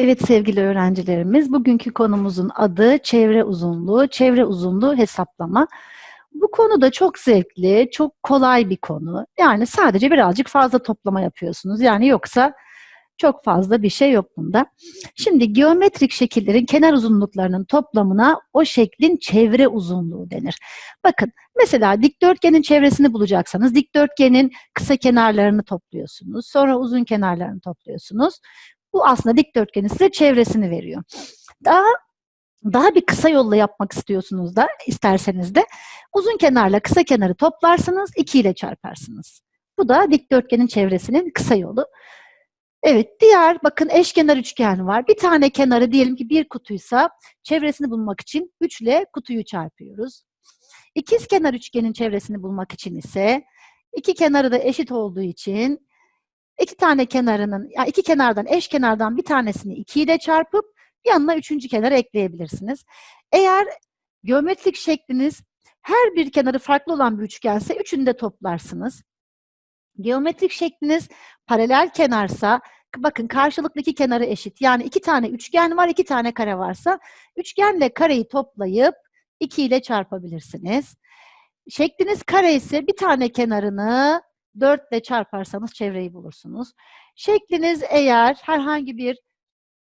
Evet sevgili öğrencilerimiz, bugünkü konumuzun adı çevre uzunluğu, çevre uzunluğu hesaplama. Bu konu da çok zevkli, çok kolay bir konu. Yani sadece birazcık fazla toplama yapıyorsunuz. Yani yoksa çok fazla bir şey yok bunda. Şimdi geometrik şekillerin kenar uzunluklarının toplamına o şeklin çevre uzunluğu denir. Bakın mesela dikdörtgenin çevresini bulacaksanız dikdörtgenin kısa kenarlarını topluyorsunuz. Sonra uzun kenarlarını topluyorsunuz. Bu aslında dikdörtgenin size çevresini veriyor. Daha daha bir kısa yolla yapmak istiyorsunuz da isterseniz de uzun kenarla kısa kenarı toplarsınız, 2 ile çarparsınız. Bu da dikdörtgenin çevresinin kısa yolu. Evet, diğer bakın eşkenar üçgen var. Bir tane kenarı diyelim ki bir kutuysa çevresini bulmak için 3 ile kutuyu çarpıyoruz. İkiz kenar üçgenin çevresini bulmak için ise iki kenarı da eşit olduğu için iki tane kenarının, yani iki kenardan, eş kenardan bir tanesini 2 ile çarpıp yanına üçüncü kenarı ekleyebilirsiniz. Eğer geometrik şekliniz her bir kenarı farklı olan bir üçgense üçünü de toplarsınız. Geometrik şekliniz paralel kenarsa bakın karşılıklı iki kenarı eşit. Yani iki tane üçgen var, iki tane kare varsa üçgenle kareyi toplayıp 2 ile çarpabilirsiniz. Şekliniz kare ise bir tane kenarını 4 ile çarparsanız çevreyi bulursunuz. Şekliniz eğer herhangi bir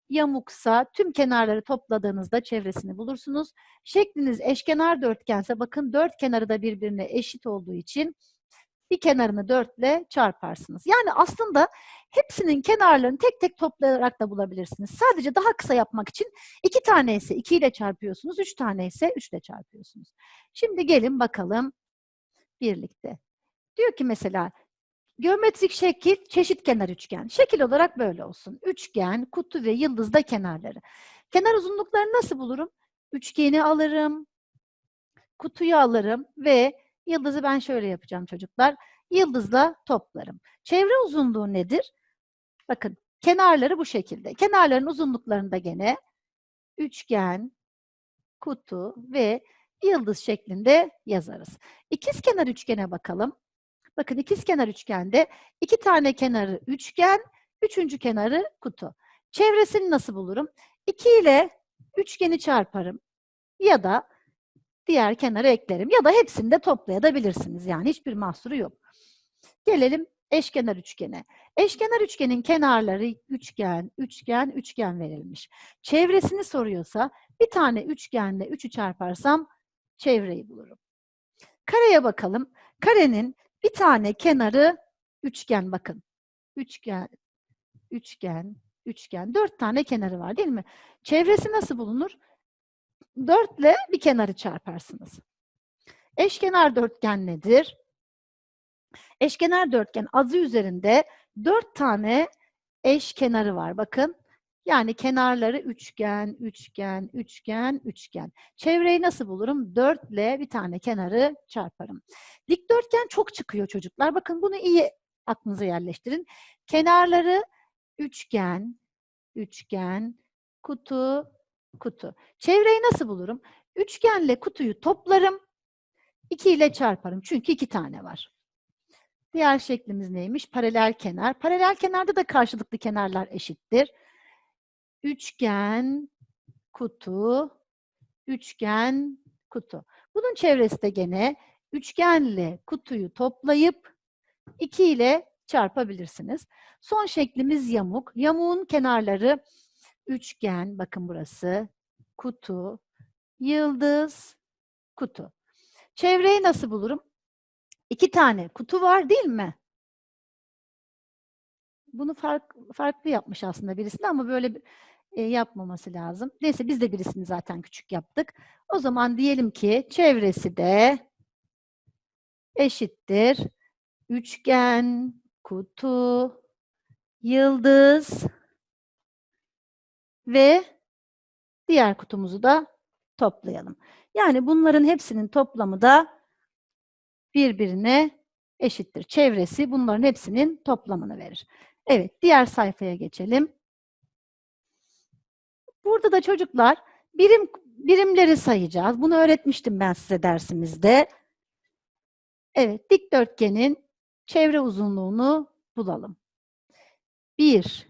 yamuksa tüm kenarları topladığınızda çevresini bulursunuz. Şekliniz eşkenar dörtgense bakın dört kenarı da birbirine eşit olduğu için bir kenarını 4 ile çarparsınız. Yani aslında hepsinin kenarlarını tek tek toplayarak da bulabilirsiniz. Sadece daha kısa yapmak için iki tane ise 2 ile çarpıyorsunuz, üç tane ise 3 ile çarpıyorsunuz. Şimdi gelin bakalım birlikte. Diyor ki mesela geometrik şekil çeşit kenar üçgen. Şekil olarak böyle olsun. Üçgen, kutu ve yıldızda kenarları. Kenar uzunluklarını nasıl bulurum? Üçgeni alırım, kutuyu alırım ve yıldızı ben şöyle yapacağım çocuklar. Yıldızla toplarım. Çevre uzunluğu nedir? Bakın kenarları bu şekilde. Kenarların uzunluklarını da gene üçgen, kutu ve yıldız şeklinde yazarız. İkiz kenar üçgene bakalım. Bakın ikizkenar üçgende iki tane kenarı üçgen, üçüncü kenarı kutu. Çevresini nasıl bulurum? 2 ile üçgeni çarparım ya da diğer kenarı eklerim ya da hepsini de toplayabilirsiniz. Yani hiçbir mahsuru yok. Gelelim eşkenar üçgene. Eşkenar üçgenin kenarları üçgen, üçgen, üçgen verilmiş. Çevresini soruyorsa bir tane üçgenle üçü çarparsam çevreyi bulurum. Kareye bakalım. Karenin bir tane kenarı üçgen bakın. Üçgen, üçgen, üçgen. Dört tane kenarı var değil mi? Çevresi nasıl bulunur? Dörtle bir kenarı çarparsınız. Eşkenar dörtgen nedir? Eşkenar dörtgen azı üzerinde dört tane eş kenarı var. Bakın. Yani kenarları üçgen, üçgen, üçgen, üçgen. Çevreyi nasıl bulurum? 4 ile bir tane kenarı çarparım. Dikdörtgen çok çıkıyor çocuklar. Bakın bunu iyi aklınıza yerleştirin. Kenarları üçgen, üçgen, kutu, kutu. Çevreyi nasıl bulurum? Üçgenle kutuyu toplarım. 2 ile çarparım. Çünkü iki tane var. Diğer şeklimiz neymiş? Paralel kenar. Paralel kenarda da karşılıklı kenarlar eşittir üçgen, kutu, üçgen, kutu. Bunun çevresi de gene üçgenle kutuyu toplayıp 2 ile çarpabilirsiniz. Son şeklimiz yamuk. Yamuğun kenarları üçgen, bakın burası, kutu, yıldız, kutu. Çevreyi nasıl bulurum? İki tane kutu var değil mi? Bunu fark, farklı yapmış aslında birisinde ama böyle e, yapmaması lazım. Neyse biz de birisini zaten küçük yaptık. O zaman diyelim ki çevresi de eşittir. Üçgen, kutu, yıldız ve diğer kutumuzu da toplayalım. Yani bunların hepsinin toplamı da birbirine eşittir. Çevresi bunların hepsinin toplamını verir. Evet, diğer sayfaya geçelim. Burada da çocuklar birim birimleri sayacağız. Bunu öğretmiştim ben size dersimizde. Evet, dikdörtgenin çevre uzunluğunu bulalım. 1,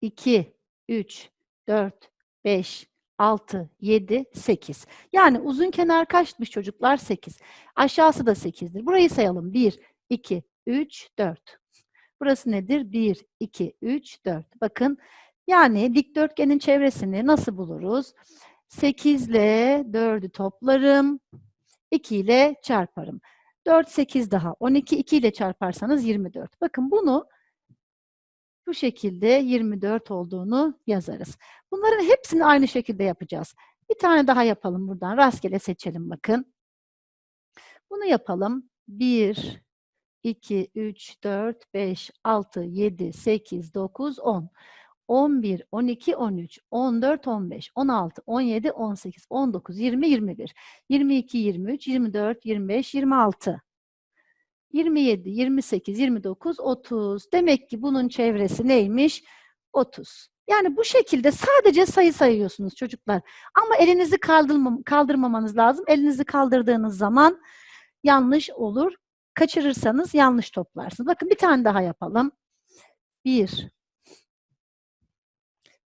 2, 3, 4, 5, 6, 7, 8. Yani uzun kenar kaçmış çocuklar? 8. Aşağısı da 8'dir. Burayı sayalım. 1, 2, 3, 4. Burası nedir? 1, 2, 3, 4. Bakın yani dikdörtgenin çevresini nasıl buluruz? 8 ile 4'ü toplarım. 2 ile çarparım. 4, 8 daha. 12, 2 ile çarparsanız 24. Bakın bunu bu şekilde 24 olduğunu yazarız. Bunların hepsini aynı şekilde yapacağız. Bir tane daha yapalım buradan. Rastgele seçelim bakın. Bunu yapalım. 1, 2, 3, 4, 5, 6, 7, 8, 9, 10. 11, 12, 13, 14, 15, 16, 17, 18, 19, 20, 21, 22, 23, 24, 25, 26. 27, 28, 29, 30. Demek ki bunun çevresi neymiş? 30. Yani bu şekilde sadece sayı sayıyorsunuz çocuklar. Ama elinizi kaldırmam kaldırmamanız lazım. Elinizi kaldırdığınız zaman yanlış olur. Kaçırırsanız yanlış toplarsınız. Bakın bir tane daha yapalım. 1,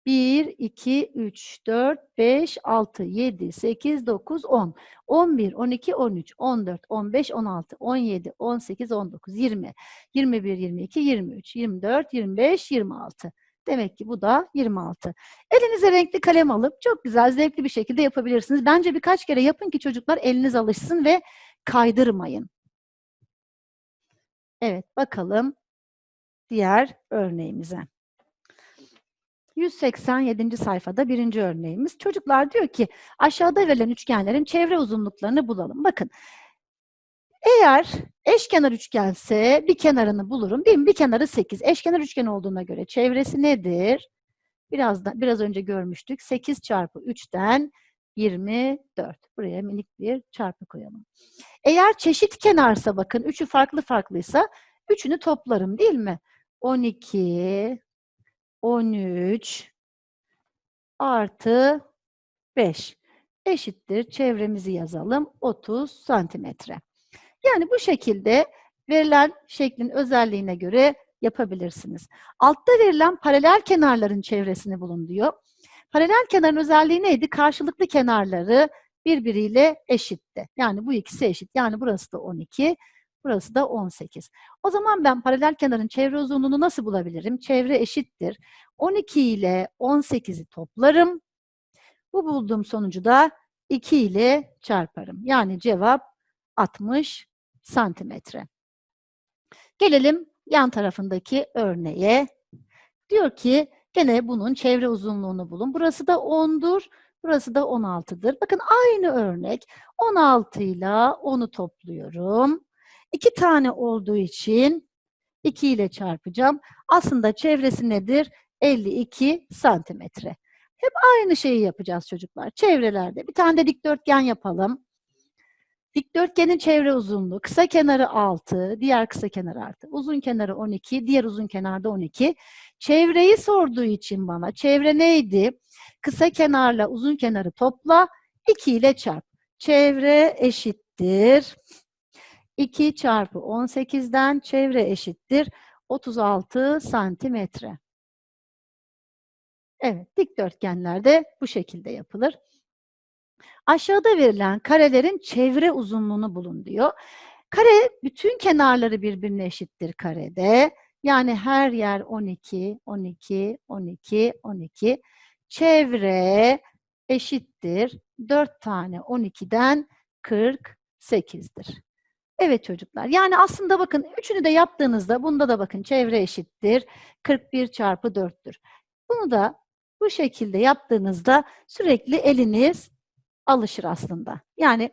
1, 2, 3, 4, 5, 6, 7, 8, 9, 10, 11, 12, 13, 14, 15, 16, 17, 18, 19, 20, 21, 22, 23, 24, 25, 26. Demek ki bu da 26. Elinize renkli kalem alıp çok güzel, zevkli bir şekilde yapabilirsiniz. Bence birkaç kere yapın ki çocuklar eliniz alışsın ve kaydırmayın. Evet, bakalım diğer örneğimize. 187. sayfada birinci örneğimiz. Çocuklar diyor ki aşağıda verilen üçgenlerin çevre uzunluklarını bulalım. Bakın eğer eşkenar üçgense bir kenarını bulurum değil mi? Bir kenarı 8. Eşkenar üçgen olduğuna göre çevresi nedir? Biraz da, biraz önce görmüştük. 8 çarpı 3'ten 24. Buraya minik bir çarpı koyalım. Eğer çeşit kenarsa bakın üçü farklı farklıysa üçünü toplarım değil mi? 12, 13 artı 5 eşittir. Çevremizi yazalım. 30 santimetre. Yani bu şekilde verilen şeklin özelliğine göre yapabilirsiniz. Altta verilen paralel kenarların çevresini bulun diyor. Paralel kenarın özelliği neydi? Karşılıklı kenarları birbiriyle eşitti. Yani bu ikisi eşit. Yani burası da 12, burası da 18. O zaman ben paralel kenarın çevre uzunluğunu nasıl bulabilirim? Çevre eşittir. 12 ile 18'i toplarım. Bu bulduğum sonucu da 2 ile çarparım. Yani cevap 60 santimetre. Gelelim yan tarafındaki örneğe. Diyor ki gene bunun çevre uzunluğunu bulun. Burası da 10'dur. Burası da 16'dır. Bakın aynı örnek. 16 ile 10'u topluyorum. 2 tane olduğu için 2 ile çarpacağım. Aslında çevresi nedir? 52 santimetre. Hep aynı şeyi yapacağız çocuklar. Çevrelerde. Bir tane de dikdörtgen yapalım. Dikdörtgenin çevre uzunluğu, kısa kenarı 6, diğer kısa kenar artı. Uzun kenarı 12, diğer uzun kenarda 12. Çevreyi sorduğu için bana, çevre neydi? Kısa kenarla uzun kenarı topla, 2 ile çarp. Çevre eşittir. 2 çarpı 18'den çevre eşittir. 36 santimetre. Evet, dikdörtgenlerde bu şekilde yapılır. Aşağıda verilen karelerin çevre uzunluğunu bulun diyor. Kare bütün kenarları birbirine eşittir karede. Yani her yer 12, 12, 12, 12. Çevre eşittir. 4 tane 12'den 48'dir. Evet çocuklar. Yani aslında bakın üçünü de yaptığınızda bunda da bakın çevre eşittir. 41 çarpı 4'tür. Bunu da bu şekilde yaptığınızda sürekli eliniz alışır aslında. Yani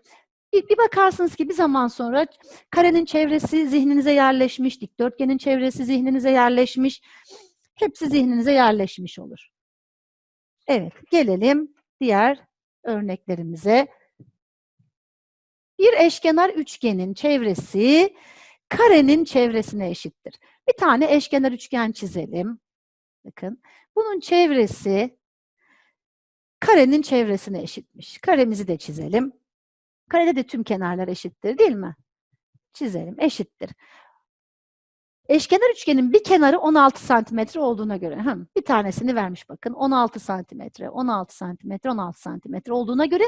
bir, bir bakarsınız ki bir zaman sonra karenin çevresi zihninize yerleşmiş, dikdörtgenin çevresi zihninize yerleşmiş. Hepsi zihninize yerleşmiş olur. Evet, gelelim diğer örneklerimize. Bir eşkenar üçgenin çevresi karenin çevresine eşittir. Bir tane eşkenar üçgen çizelim. Bakın. Bunun çevresi karenin çevresine eşitmiş. Karemizi de çizelim. Karede de tüm kenarlar eşittir değil mi? Çizelim. Eşittir. Eşkenar üçgenin bir kenarı 16 santimetre olduğuna göre, hı, bir tanesini vermiş bakın, 16 santimetre, 16 santimetre, 16 santimetre olduğuna göre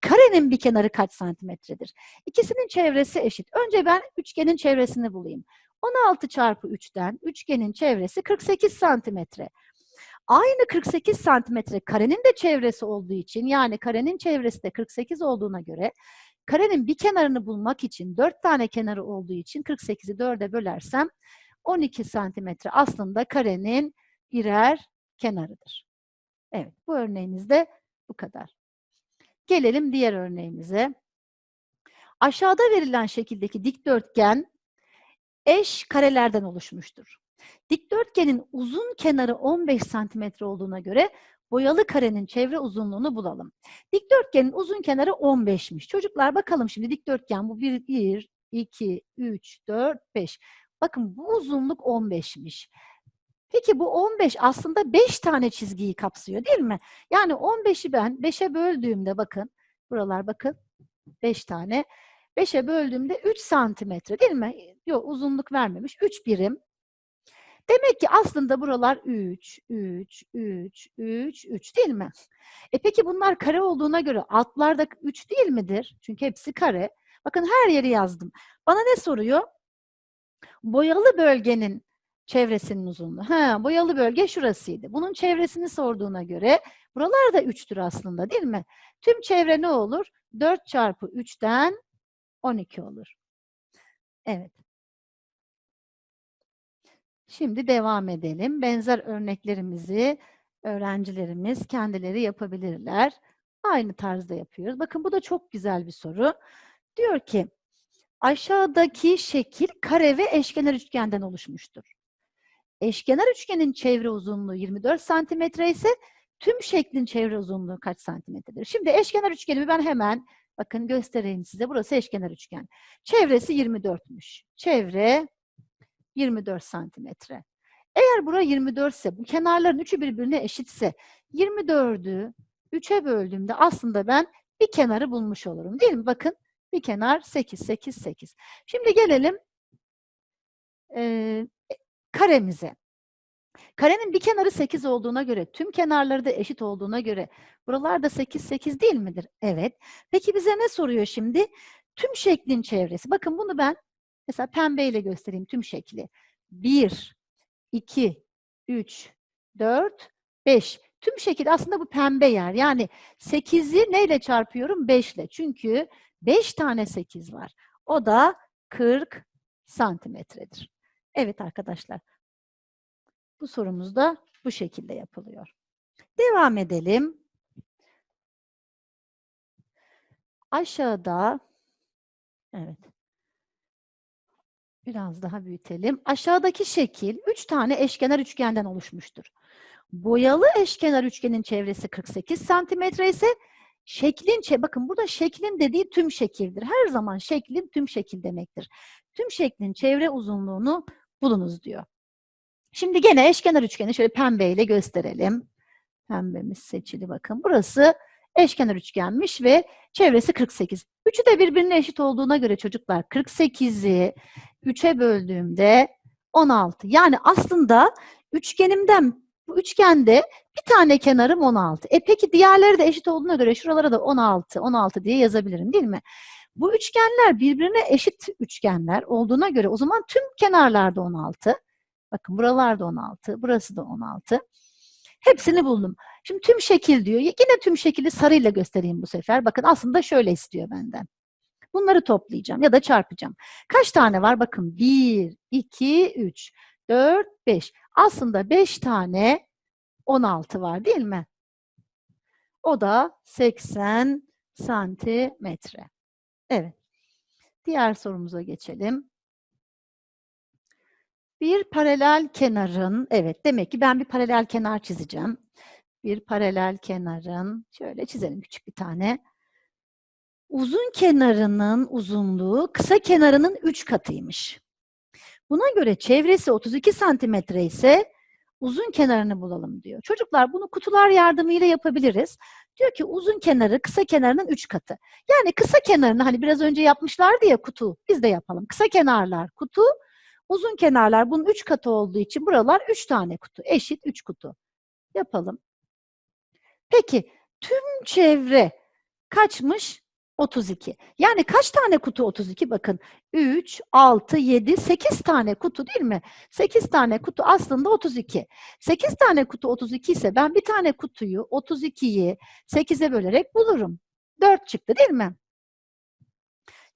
karenin bir kenarı kaç santimetredir? İkisinin çevresi eşit. Önce ben üçgenin çevresini bulayım. 16 çarpı 3'ten üçgenin çevresi 48 santimetre. Aynı 48 santimetre karenin de çevresi olduğu için yani karenin çevresi de 48 olduğuna göre karenin bir kenarını bulmak için 4 tane kenarı olduğu için 48'i 4'e bölersem 12 santimetre aslında karenin birer kenarıdır. Evet bu örneğimizde bu kadar. Gelelim diğer örneğimize. Aşağıda verilen şekildeki dikdörtgen eş karelerden oluşmuştur. Dikdörtgenin uzun kenarı 15 santimetre olduğuna göre boyalı karenin çevre uzunluğunu bulalım. Dikdörtgenin uzun kenarı 15'miş. Çocuklar bakalım şimdi dikdörtgen bu 1, 1 2, 3, 4, 5. Bakın bu uzunluk 15'miş. Peki bu 15 aslında 5 tane çizgiyi kapsıyor değil mi? Yani 15'i ben 5'e böldüğümde bakın, buralar bakın 5 tane. 5'e böldüğümde 3 santimetre değil mi? Yok uzunluk vermemiş. 3 birim. Demek ki aslında buralar 3, 3, 3, 3, 3 değil mi? E peki bunlar kare olduğuna göre altlar da 3 değil midir? Çünkü hepsi kare. Bakın her yeri yazdım. Bana ne soruyor? Boyalı bölgenin çevresinin uzunluğu. Ha, boyalı bölge şurasıydı. Bunun çevresini sorduğuna göre buralar da 3'tür aslında değil mi? Tüm çevre ne olur? 4 çarpı 3'ten 12 olur. Evet. Şimdi devam edelim. Benzer örneklerimizi öğrencilerimiz kendileri yapabilirler. Aynı tarzda yapıyoruz. Bakın bu da çok güzel bir soru. Diyor ki, aşağıdaki şekil kare ve eşkenar üçgenden oluşmuştur. Eşkenar üçgenin çevre uzunluğu 24 santimetre ise tüm şeklin çevre uzunluğu kaç santimetredir? Şimdi eşkenar üçgenimi ben hemen bakın göstereyim size. Burası eşkenar üçgen. Çevresi 24'müş. Çevre 24 santimetre. Eğer bura 24 ise bu kenarların üçü birbirine eşitse 24'ü 3'e böldüğümde aslında ben bir kenarı bulmuş olurum. Değil mi? Bakın bir kenar 8, 8, 8. Şimdi gelelim e, karemize. Karenin bir kenarı 8 olduğuna göre, tüm kenarları da eşit olduğuna göre buralar da 8, 8 değil midir? Evet. Peki bize ne soruyor şimdi? Tüm şeklin çevresi. Bakın bunu ben mesela pembeyle göstereyim tüm şekli. 1, 2, 3, 4, 5. Tüm şekil aslında bu pembe yer. Yani 8'i neyle çarpıyorum? 5 ile. Çünkü 5 tane 8 var. O da 40 santimetredir. Evet arkadaşlar. Bu sorumuz da bu şekilde yapılıyor. Devam edelim. Aşağıda evet. Biraz daha büyütelim. Aşağıdaki şekil 3 tane eşkenar üçgenden oluşmuştur. Boyalı eşkenar üçgenin çevresi 48 santimetre ise şeklin, bakın burada şeklin dediği tüm şekildir. Her zaman şeklin tüm şekil demektir. Tüm şeklin çevre uzunluğunu bulunuz diyor. Şimdi gene eşkenar üçgeni şöyle pembeyle gösterelim. Pembemiz seçili bakın. Burası eşkenar üçgenmiş ve çevresi 48. Üçü de birbirine eşit olduğuna göre çocuklar 48'i 3'e böldüğümde 16. Yani aslında üçgenimden bu üçgende bir tane kenarım 16. E peki diğerleri de eşit olduğuna göre şuralara da 16, 16 diye yazabilirim değil mi? Bu üçgenler birbirine eşit üçgenler olduğuna göre o zaman tüm kenarlarda 16. Bakın buralarda 16, burası da 16. Hepsini buldum. Şimdi tüm şekil diyor. Yine tüm şekili sarıyla göstereyim bu sefer. Bakın aslında şöyle istiyor benden. Bunları toplayacağım ya da çarpacağım. Kaç tane var? Bakın 1, 2, 3, 4, 5. Aslında 5 tane 16 var değil mi? O da 80 santimetre. Evet. Diğer sorumuza geçelim. Bir paralel kenarın, evet demek ki ben bir paralel kenar çizeceğim. Bir paralel kenarın, şöyle çizelim küçük bir tane. Uzun kenarının uzunluğu kısa kenarının 3 katıymış. Buna göre çevresi 32 santimetre ise uzun kenarını bulalım diyor. Çocuklar bunu kutular yardımıyla yapabiliriz. Diyor ki uzun kenarı kısa kenarının 3 katı. Yani kısa kenarını hani biraz önce yapmışlardı ya kutu biz de yapalım. Kısa kenarlar kutu, Uzun kenarlar bunun 3 katı olduğu için buralar 3 tane kutu. Eşit 3 kutu. Yapalım. Peki tüm çevre kaçmış? 32. Yani kaç tane kutu 32? Bakın 3, 6, 7, 8 tane kutu değil mi? 8 tane kutu aslında 32. 8 tane kutu 32 ise ben bir tane kutuyu 32'yi 8'e bölerek bulurum. 4 çıktı değil mi?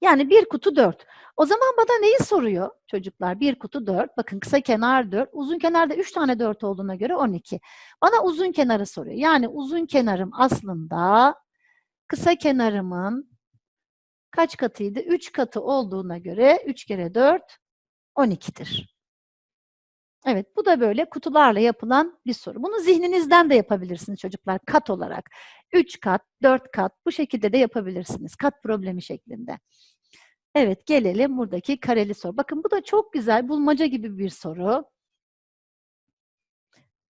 Yani bir kutu 4. O zaman bana neyi soruyor çocuklar? Bir kutu 4. Bakın kısa kenar 4. Uzun kenarda 3 tane 4 olduğuna göre 12. Bana uzun kenarı soruyor. Yani uzun kenarım aslında kısa kenarımın kaç katıydı? 3 katı olduğuna göre 3 kere 4 12'dir. Evet, bu da böyle kutularla yapılan bir soru. Bunu zihninizden de yapabilirsiniz çocuklar kat olarak. 3 kat, 4 kat bu şekilde de yapabilirsiniz. Kat problemi şeklinde. Evet, gelelim buradaki kareli soru. Bakın bu da çok güzel, bulmaca gibi bir soru.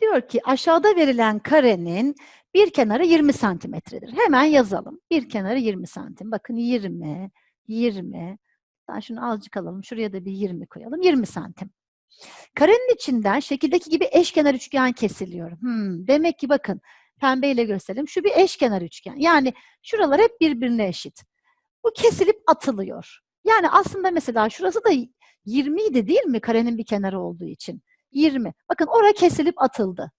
Diyor ki aşağıda verilen karenin bir kenarı 20 santimetredir. Hemen yazalım. Bir kenarı 20 santim. Bakın 20, 20. Ben şunu azıcık alalım. Şuraya da bir 20 koyalım. 20 santim. Karenin içinden şekildeki gibi eşkenar üçgen kesiliyor. Hmm, demek ki bakın pembeyle gösterelim. Şu bir eşkenar üçgen. Yani şuralar hep birbirine eşit. Bu kesilip atılıyor. Yani aslında mesela şurası da 20 idi değil mi karenin bir kenarı olduğu için? 20. Bakın oraya kesilip atıldı.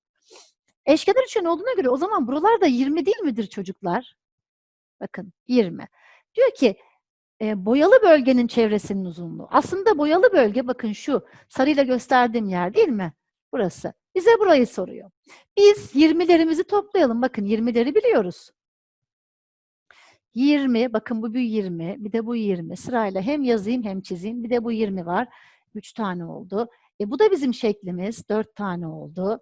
Eşkenar üçgen olduğuna göre o zaman buralar da 20 değil midir çocuklar? Bakın 20. Diyor ki e, boyalı bölgenin çevresinin uzunluğu. Aslında boyalı bölge bakın şu sarıyla gösterdiğim yer değil mi? Burası. Bize burayı soruyor. Biz 20'lerimizi toplayalım. Bakın 20'leri biliyoruz. 20, bakın bu bir 20, bir de bu 20. Sırayla hem yazayım hem çizeyim. Bir de bu 20 var. 3 tane oldu. E bu da bizim şeklimiz. 4 tane oldu.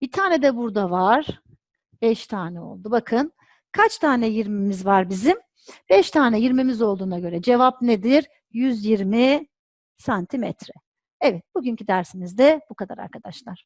Bir tane de burada var. 5 tane oldu. Bakın kaç tane 20'miz var bizim? 5 tane 20'miz olduğuna göre cevap nedir? 120 santimetre. Evet, bugünkü dersimizde bu kadar arkadaşlar.